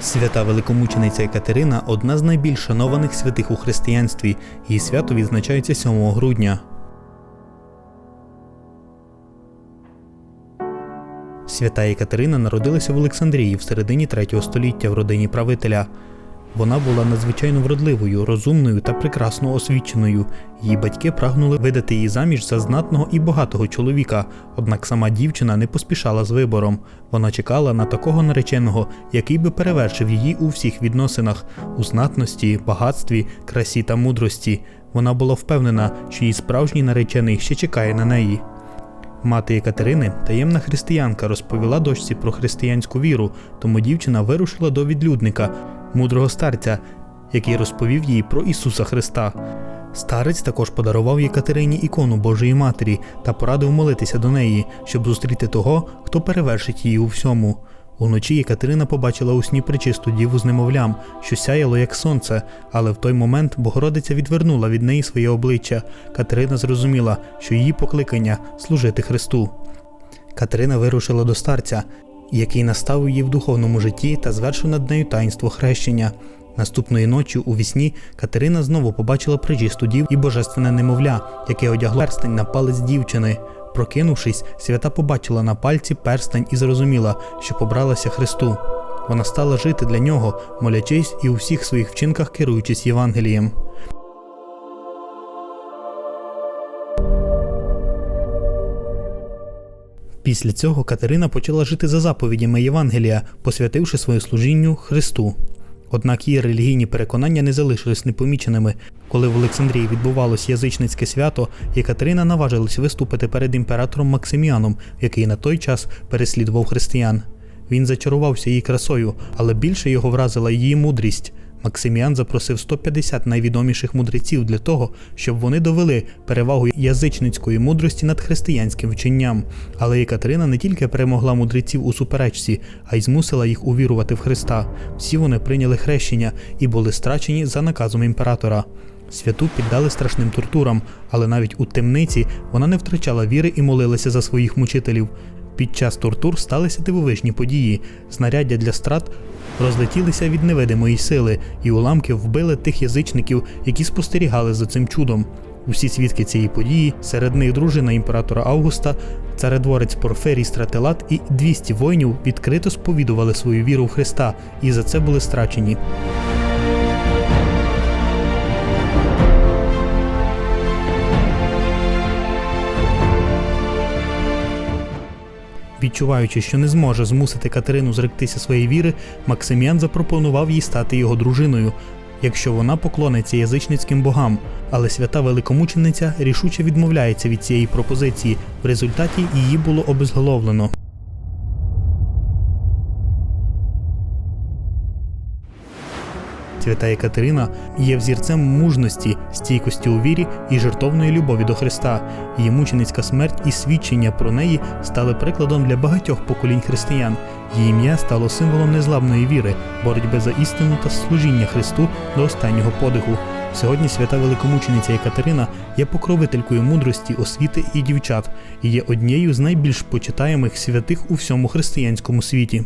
Свята великомучениця Екатерина одна з найбільш шанованих святих у християнстві. Її свято відзначається 7 грудня. Свята Екатерина народилася в Олександрії в середині 3 століття в родині правителя. Вона була надзвичайно вродливою, розумною та прекрасно освіченою. Її батьки прагнули видати її заміж за знатного і багатого чоловіка, однак сама дівчина не поспішала з вибором. Вона чекала на такого нареченого, який би перевершив її у всіх відносинах у знатності, багатстві, красі та мудрості. Вона була впевнена, що її справжній наречений ще чекає на неї. Мати Екатерини, таємна християнка, розповіла дочці про християнську віру, тому дівчина вирушила до відлюдника, мудрого старця, який розповів їй про Ісуса Христа. Старець також подарував Єкатерині ікону Божої Матері та порадив молитися до неї, щоб зустріти того, хто перевершить її у всьому. Уночі Екатерина побачила у сні причисту діву з немовлям, що сяяло як сонце, але в той момент Богородиця відвернула від неї своє обличчя. Катерина зрозуміла, що її покликання служити Христу. Катерина вирушила до старця, який наставив її в духовному житті та звершив над нею таїнство хрещення. Наступної ночі у вісні Катерина знову побачила причисту дів і божественне немовля, яке одягло перстень на палець дівчини. Прокинувшись, свята побачила на пальці перстень і зрозуміла, що побралася Христу. Вона стала жити для нього, молячись і у всіх своїх вчинках керуючись Євангелієм. Після цього Катерина почала жити за заповідями Євангелія, посвятивши своє служінню Христу. Однак її релігійні переконання не залишились непоміченими. Коли в Олександрії відбувалось язичницьке свято, Єкатерина наважилась виступити перед імператором Максиміаном, який на той час переслідував християн. Він зачарувався її красою, але більше його вразила її мудрість. Максиміан запросив 150 найвідоміших мудреців для того, щоб вони довели перевагу язичницької мудрості над християнським вченням. Але Екатерина не тільки перемогла мудреців у суперечці, а й змусила їх увірувати в Христа. Всі вони прийняли хрещення і були страчені за наказом імператора. Святу піддали страшним тортурам, але навіть у темниці вона не втрачала віри і молилася за своїх мучителів. Під час тортур сталися дивовижні події. Знаряддя для страт розлетілися від невидимої сили, і уламки вбили тих язичників, які спостерігали за цим чудом. Усі свідки цієї події, серед них дружина імператора Августа, царедворець Порферій Стратилат і 200 воїнів відкрито сповідували свою віру в Христа і за це були страчені. Відчуваючи, що не зможе змусити Катерину зректися своєї віри, Максиміан запропонував їй стати його дружиною, якщо вона поклониться язичницьким богам. Але свята великомучениця рішуче відмовляється від цієї пропозиції. В результаті її було обезголовлено. Свята Екатерина є взірцем мужності, стійкості у вірі і жертовної любові до Христа. Її мученицька смерть і свідчення про неї стали прикладом для багатьох поколінь християн. Її ім'я стало символом незламної віри, боротьби за істину та служіння Христу до останнього подиху. Сьогодні свята великомучениця Екатерина є покровителькою мудрості, освіти і дівчат і є однією з найбільш почитаємих святих у всьому християнському світі.